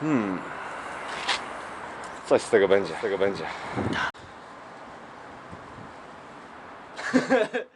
Hmm. Coś z tego będzie, z tego będzie.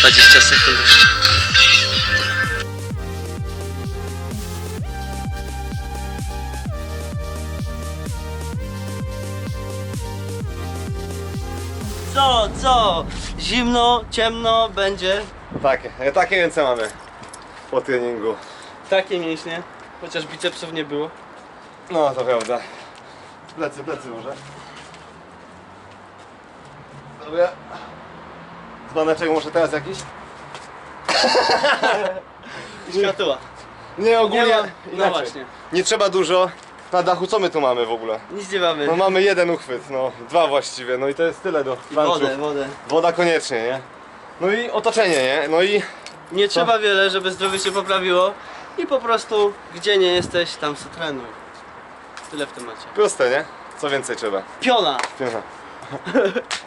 20 sekund jeszcze. Co, co? Zimno, ciemno będzie. Takie, takie ręce mamy po treningu. Takie mięśnie. Chociaż bicepsów nie było. No to prawda. Plecy, plecy może. Dobra. Dzbaneczek może teraz jakiś? Światła. Nie, ogólnie Nie ma- no inaczej. właśnie. Nie trzeba dużo. Na dachu co my tu mamy w ogóle? Nic nie mamy. No mamy jeden uchwyt, no dwa właściwie, no i to jest tyle do lunchów. Wodę, wodę. Woda koniecznie, nie? No i otoczenie, nie? No i Nie trzeba wiele, żeby zdrowie się poprawiło. I po prostu, gdzie nie jesteś, tam se trenuj. Tyle w temacie. proste, nie? Co więcej trzeba? Piona! Piona.